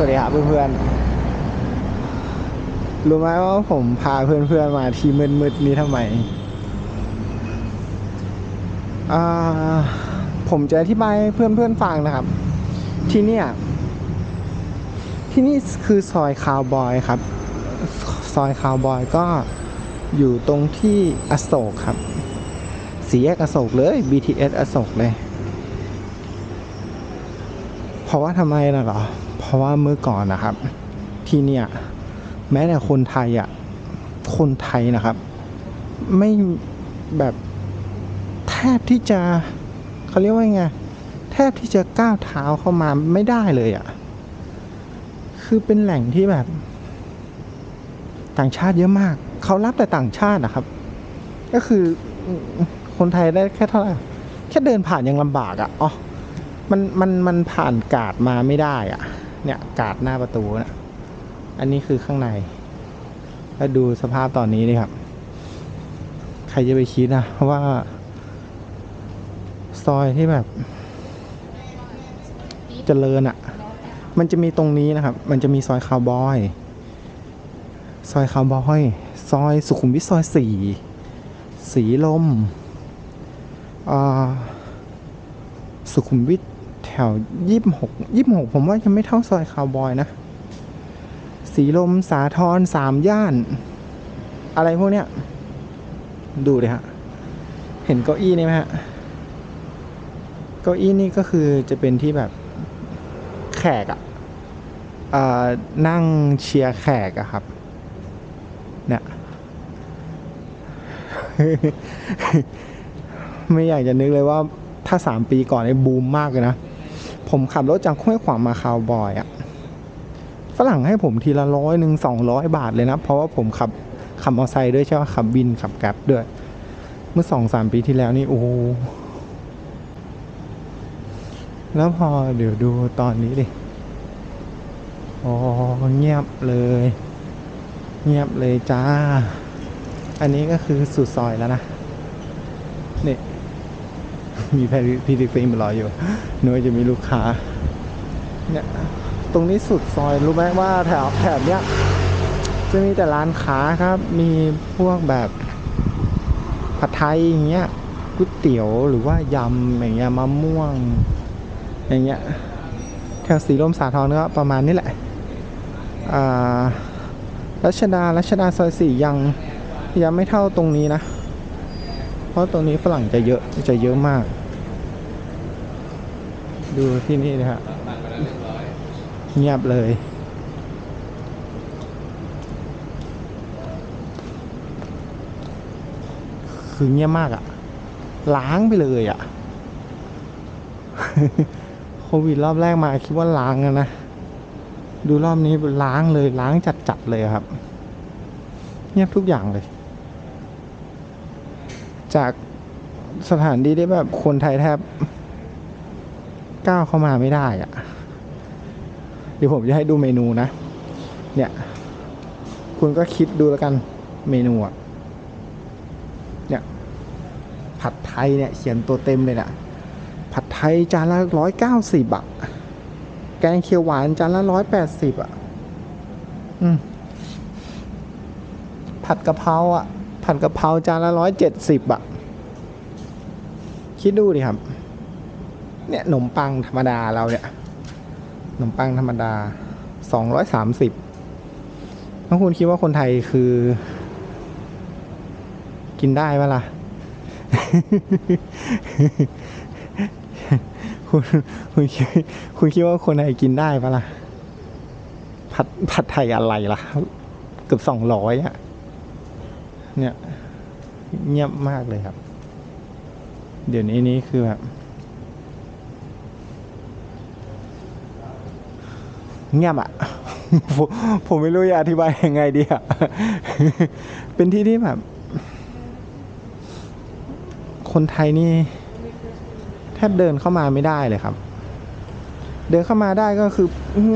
สวัสดีครับเพื่อนๆ รู้ไหมว่าผมพาเพื่อนๆมาที่มืดๆนี้ทำไมอ่าผมจะอธิบายเพื่อนๆฟังนะครับ ที่นี่ที่นี่คือซอยคาวบอยครับ ซอยคาวบอยก็อยู่ตรงที่อโศกครับ สีแยกอโศกเลย BTS อโศกเลย เพราะว่าทำไมน่ะเหรอ ราะว่าเมื่อก่อนนะครับ ที่เนี่ยแม้แต่คนไทยอะคนไทยนะครับ ไม่แบบแทบที่จะเขาเรียกว่าไงแทบที่จะก้าวเท้าเข้ามาไม่ได้เลยอะคือเป็นแหล่งที่แบบ ต่างชาติเยอะมาก เขารับแต่ต่างชาตินะครับ ก็คือคนไทยได้แค่เท่าไหร่แค่เดินผ่านยังลำบากอะอ๋อมันมันมันผ่านกาดมาไม่ได้อะ เนี่ยกาดหน้าประตูนะอันนี้คือข้างใน แล้วดูสภาพตอนนี้นี่ครับ ใครจะไปคิดนะว่า ซอยที่แบบเจริญอะ มันจะมีตรงนี้นะครับ มันจะมีซอยคาวบอย ซอยคาวบอย ซอยสุขุมวิทซอยสี่ สีลมอ่าสุขุมวิท วยี่สิบหกยี่สิบหกผมว่ายังไม่เท่าซอยคาวบอยนะ สีลมสาทรสามย่าน อะไรพวกเนี้ย ดูเลยฮะ เห็นเก้าอี้นี่ไหมฮะ เก้าอี้นี่ก็คือจะเป็นที่แบบแขกอะ่ะนั่งเชียร์แขกอะครับ เนี่ยไม่อยากจะนึกเลยว่าถ้าสามปีก่อนไอ้บูมมากเลยนะ ผมขับรถจากห้วยขวางมาคาวบอยอะฝรั่งให้ผมทีละร้อยหนึ่งสองร้อยบาทเลยนะ เพราะว่าผมขับขับมอเตอร์ไซค์ด้วยใช่ไหมขับบินขับแกร็บด้วย เมื่อสองสามปีที่แล้วนี่โอ้แล้วพอเดี๋ยวดูตอนนี้ดิโอ้เงียบเลย เงียบเลยจ้า อันนี้ก็คือสุดซอยแล้วนะ นี่ มีแพทพี่ดิกซี่มารออยู่หนูจะมีลูกค้า เนี่ย ตรงนี้สุดซอยรู้ไหมว่าแถวแถบเนี้ยจะมีแต่ร้านค้าครับ มีพวกแบบผัดไทยอย่างเงี้ยก๋วยเตี๋ยวหรือว่ายำอย่างเงี้ยมะม่วง อย่างเงี้ยแถวสีลมสาทรก็ประมาณนี้แหละอ่ารัชดารัชดาซอยสี่ยังยังไม่เท่าตรงนี้นะ ราะตรงนี้ฝรั่งจะเยอะจะเยอะมาก ดูที่นี่นะฮะเงียบเลยคือเงียบมากอะล้างไปเลยอะโควิดรอบแรกมาคิดว่าล้างอะนะ ดูรอบนี้ล้างเลยล้างจัดๆเลยครับ เงียบทุกอย่างเลย จากสถานที่ที่แบบคนไทยแทบก้าวเข้ามาไม่ได้อะเดี๋ยวผมจะให้ดูเมนูนะ เนี่ย คุณก็คิดดูแล้วกันเมนูอะเนี่ย ผัดไทยเนี่ย เขียนตัวเต็มเลยนะผัดไทยจานละร้อยเก้าสิบอะแกงเขียวหวานจานละร้อยแปดสิบอะอืมผัดกะเพราอะ ผัดกะเพราจานละร้อยเจ็ดสิบอะคิดดูดิครับ เนี่ยขนมปังธรรมดาเราเนี่ยขนมปังธรรมดาสองร้อยสามสิบถ้าคุณคิดว่าคนไทยคือ กินได้ปะล่ะคุณคุณคิดคุณคิดว่าคนไทยกินได้ปะล่ะผัดผัดไทยอะไรล่ะ เกือบสองร้อยอะ เนี่ยเงียบมากเลยครับ เดี๋ยวนี้นี้คือแบบเงียบอะผมผมไม่รู้จะอธิบายยังไงดีอะเป็นที่ที่แบบ คนไทยนี่แทบเดินเข้ามาไม่ได้เลยครับ เดินเข้ามาได้ก็คือ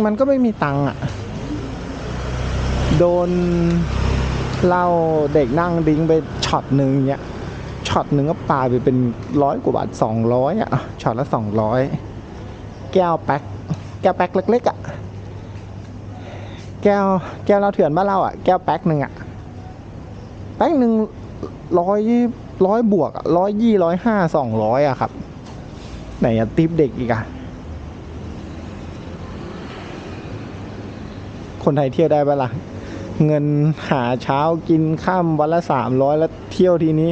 มันก็ไม่มีตังค์อะ โดน เหล้าเด็กนั่งดิ้งไปช็อตหนึ่งเนี้ยช็อตหนึ่งก็ปาไปเป็นร้อยกว่าบาทสองร้อยอะช็อตละสองร้อยแก้วแป๊กแก้วแป๊กเล็กๆอะแก้วแก้วเราเถื่อนบ้านเราอะแก้วแป๊กหนึ่งอะแป๊กหนึ่งร้อยร้อยบวกร้อยยี่ร้อยห้าสองร้อยอะครับ ไหนอะติปเด็กอีกอะคนไทยเที่ยวได้ปะล่ะ เงินหาเช้ากินข้ามวันละสามร้อยแล้วเที่ยวทีนี้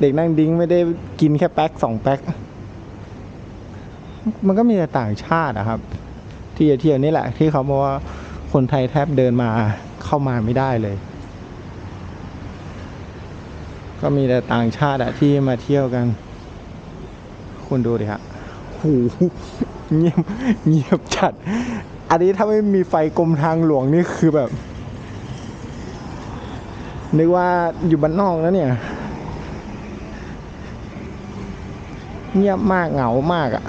เด็กนั่งดิ้งไม่ได้กินแค่แป๊กสองแป๊ก มันก็มีแต่ต่างชาติอะครับ ที่จะเที่ยวนี่แหละ ที่เขาบอกว่าคนไทยแทบเดินมาเข้ามาไม่ได้เลย ก็มีแต่ต่างชาติอะที่มาเที่ยวกัน คุณดูดิฮะหูเงียบเงียบจัด อันนี้ถ้าไม่มีไฟกรมทางหลวงนี่คือแบบ นึกว่าอยู่บ้านนอกนะเนี่ย เงียบมากเหงามากอะ่ะ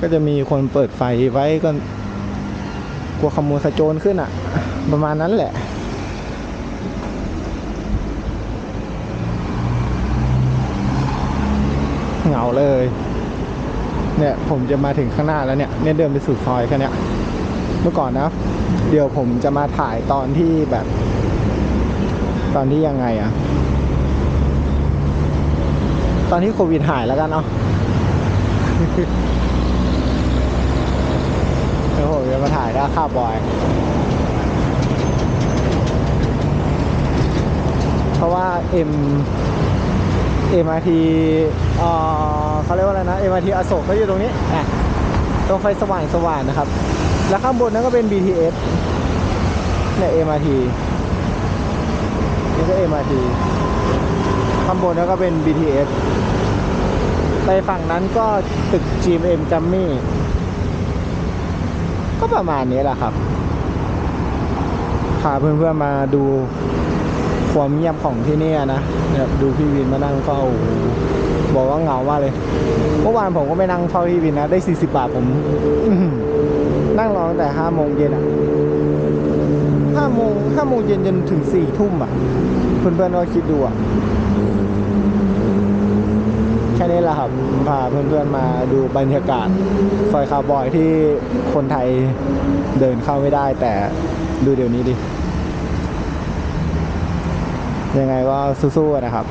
ก็จะมีคนเปิดไฟไว้ก็กลัวขโมยขโจรขึ้นอะ่ะ ประมาณนั้นแหละเหงาเลย เนี่ยผมจะมาถึงข้างหน้าแล้วเนี่ยเนี่ยเดินไปสุดซอยแค่เนี้ยเมื่อก่อนนะ เดี๋ยวผมจะมาถ่ายตอนที่แบบ ตอนที่ยังไงอะตอนที่โควิดหายแล้วกันเนาะเดี๋ยวผมจะมาถ่ายด้าข้าบอย เพราะว่า M MRT เอ่อาทีเขาเรียกว่าอะไรนะ MRT อาทีอโศกก็อยู่ตรงนี้อะตรงไฟสว่างสว่างๆนะครับ แล้วข้างบนนั้นก็เป็น BTS เนี่ย MRT นี่ก็ MRT ข้างบนนั้นก็เป็น BTS ไปฝั่งนั้นก็ตึก GMM จัมมี่ก็ประมาณนี้แหละครับพาเพื่อนๆมาดูความเงียบของที่นี่นะเนี่ยดูพี่วินมานั่งเฝ้าบอกว่าเหงามากเลยเมื่อวานผมก็ไปนั่งเฝ้าพี่วินนะ ได้ 40 บาทผม นั่งรอตั้งแต่5โมงเย็นอะ้าโมงห้าโมงเย็นจนถึงสี่ทุ่มอะ เพื่อนๆก็คิดดูอะแค่นี้แหละครับพาเพื่อนๆมาดูบรรยากาศซอยคาร์บอยที่คนไทยเดินเข้าไม่ได้ แต่ดูเดี๋ยวนี้ดิ ยังไงก็สู้ๆนะครับ